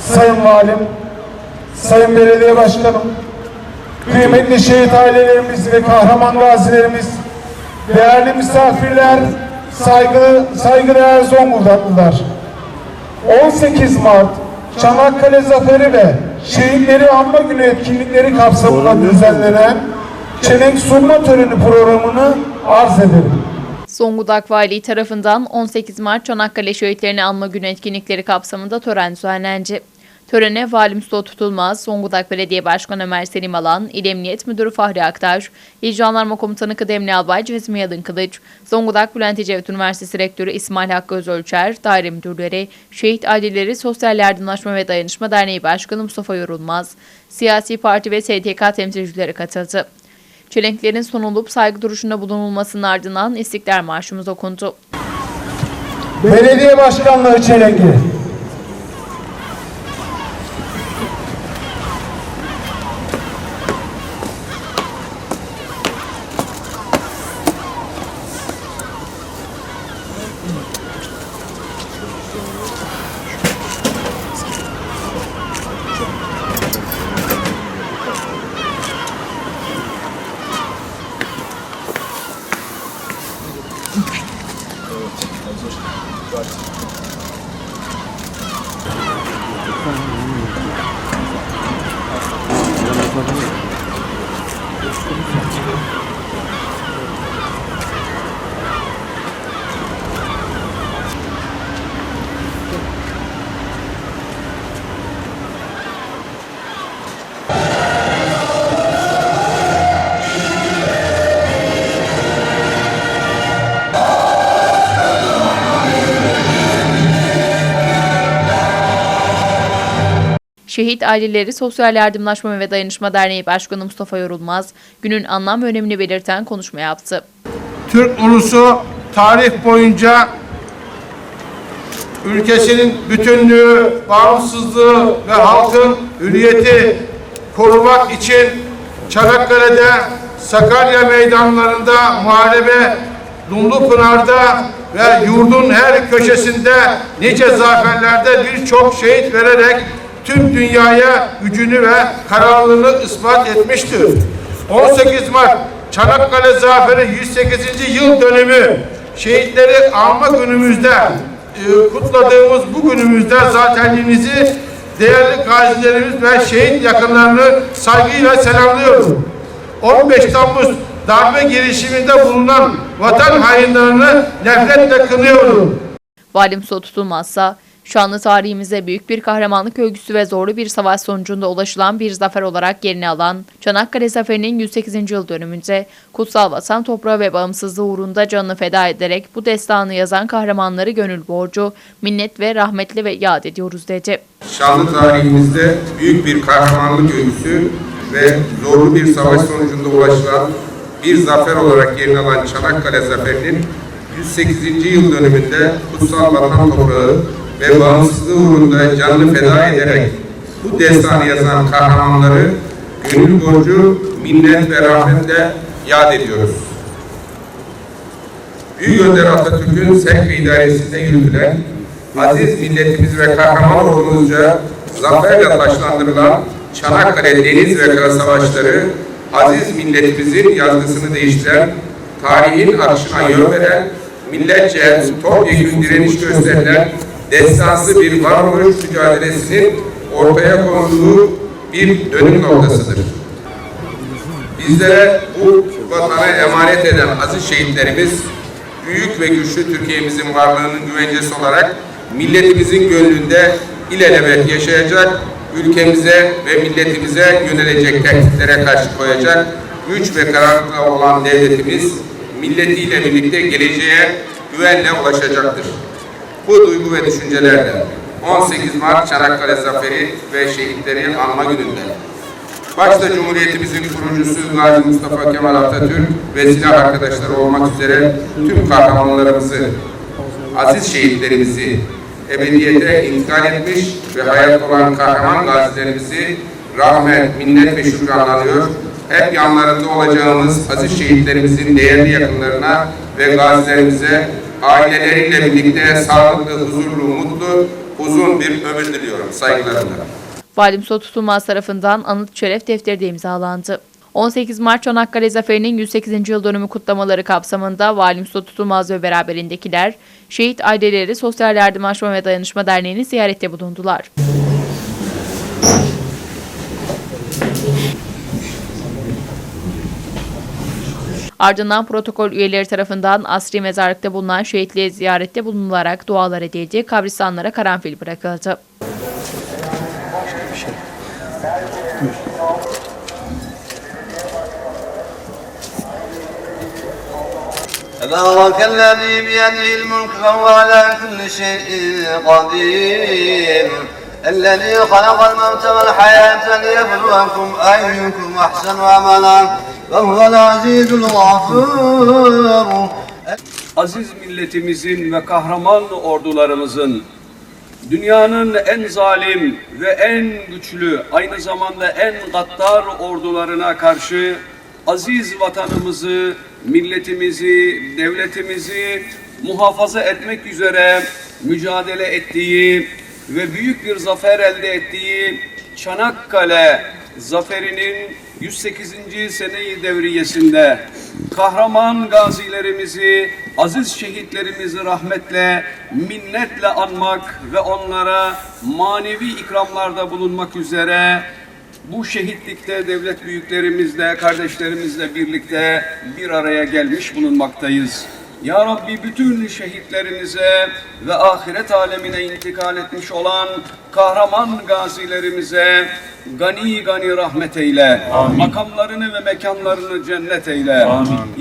Sayın Valim, Sayın Belediye Başkanım, kıymetli şehit ailelerimiz ve kahraman gazilerimiz, değerli misafirler, saygılı, saygıdeğer Zonguldaklılar. 18 Mart Çanakkale Zaferi ve Şehitleri Anma Günü etkinlikleri kapsamında düzenlenen çelenk sunma töreni programını arz ederim. Zonguldak Valiliği tarafından 18 Mart Çanakkale Şehitlerini Anma Günü etkinlikleri kapsamında tören düzenlendi. Törene Vali Mustafa Tutulmaz, Zonguldak Belediye Başkanı Ömer Selim Alan, İl Emniyet Müdürü Fahri Aktaş, İl Jandarma Komutanı Kıdemli Albay Cezmi Yalın Kılıç, Zonguldak Bülent Ecevit Üniversitesi Rektörü İsmail Hakkı Özölçer, daire müdürleri, Şehit Aileleri Sosyal Yardımlaşma ve Dayanışma Derneği Başkanı Mustafa Yorulmaz, siyasi parti ve STK temsilcileri katıldı. Çelenklerin sonulup saygı duruşunda bulunulmasının ardından İstiklal Marşımız okundu. Belediye Başkanlığı çelengi. Şehit Aileleri Sosyal Yardımlaşma ve Dayanışma Derneği Başkanı Mustafa Yorulmaz, günün anlam ve önemini belirten konuşma yaptı. Türk ulusu tarih boyunca ülkesinin bütünlüğü, bağımsızlığı ve halkın hürriyeti korumak için Çanakkale'de, Sakarya meydanlarında muharebe, Dumlupınar'da ve yurdun her köşesinde nice zaferlerde birçok şehit vererek tüm dünyaya gücünü ve kararlılığını ispat etmiştir. 18 Mart Çanakkale Zaferi 108. yıl dönümü şehitleri anma günümüzde e, kutladığımız bu günümüzde zatenliğinizi değerli gazilerimiz ve şehit yakınlarını saygıyla selamlıyorum. 15 Temmuz darbe girişiminde bulunan vatan hainlerini nefretle kınıyorum. Vali Mustafa Tutulmazsa, şanlı tarihimize büyük bir kahramanlık öyküsü ve zorlu bir savaş sonucunda ulaşılan bir zafer olarak yerini alan Çanakkale Zaferi'nin 108. yıl dönümünde kutsal vatan toprağı ve bağımsızlığı uğrunda canını feda ederek bu destanı yazan kahramanları gönül borcu, minnet ve rahmetle ve yad ediyoruz dedi. şanlı tarihimizde büyük bir kahramanlık öyküsü ve zorlu bir savaş sonucunda ulaşılan bir zafer olarak yerini alan Çanakkale Zaferi'nin 108. yıl dönümünde kutsal vatan toprağı ve bağımsızlığı uğrunda canını feda ederek bu destanı yazan kahramanları gönül borcu, minnet ve rahmetle yad ediyoruz. Büyük Önder Atatürk'ün sevk idaresinde yürütülen aziz milletimiz ve kahraman ordumuzca zaferle taşlandırılan Çanakkale Deniz ve Kara Savaşları aziz milletimizin yazgısını değiştiren, tarihin akışına yön veren, milletçe topyekun direniş gösterilen destansı bir varoluş mücadelesinin ortaya konduğu bir dönüm noktasıdır. Bizlere bu vatana emanet eden aziz şehitlerimiz, büyük ve güçlü Türkiye'mizin varlığının güvencesi olarak milletimizin gönlünde ilelebet yaşayacak, ülkemize ve milletimize yönelecek tehditlere karşı koyacak güç ve kararlılıkla olan devletimiz, milletiyle birlikte geleceğe güvenle ulaşacaktır. Bu duygu ve düşüncelerle 18 Mart Çanakkale Zaferi ve Şehitleri Anma Günü'nde Başta Cumhuriyetimizin kurucusu Gazi Mustafa Kemal Atatürk ve silah arkadaşları olmak üzere tüm kahramanlarımızı, aziz şehitlerimizi ebediyete intikal etmiş ve hayat olan kahraman gazilerimizi rahmet, minnet ve şükranlanıyor. Hep yanlarında olacağımız aziz şehitlerimizin değerli yakınlarına ve gazilerimize aileleriyle birlikte sağlıklı, huzurlu, mutlu, uzun bir ömür diliyorum saygılarımla. Vali Mustafa Tutulmaz tarafından anıt şeref defteri de imzalandı. 18 Mart Çanakkale Zaferi'nin 108. yıl dönümü kutlamaları kapsamında Vali Mustafa Tutulmaz ve beraberindekiler, şehit aileleri Sosyal Yardımlaşma ve Dayanışma Derneği'ni ziyarette bulundular. Ardından protokol üyeleri tarafından asri mezarlıkta bulunan şehitliğe ziyarette bulunularak dualar edildi, kabristanlara karanfil bırakıldı. تبارك الذي بيده الملك وهو على كل شيء قدير الذي خلق الموت والحياة ليبلوكم أيكم أحسن عملا وهو العزيز الغفور aziz milletimizin ve kahraman ordularımızın dünyanın en zalim ve en güçlü aynı zamanda en gaddar ordularına karşı aziz vatanımızı, milletimizi, devletimizi muhafaza etmek üzere mücadele ettiği ve büyük bir zafer elde ettiği Çanakkale zaferinin 108. seneyi devriyesinde kahraman gazilerimizi, aziz şehitlerimizi rahmetle, minnetle anmak ve onlara manevi ikramlarda bulunmak üzere bu şehitlikte devlet büyüklerimizle, kardeşlerimizle birlikte bir araya gelmiş bulunmaktayız. Ya Rabbi bütün şehitlerimize ve ahiret alemine intikal etmiş olan kahraman gazilerimize gani gani rahmet eyle. Makamlarını ve mekanlarını cennet eyle.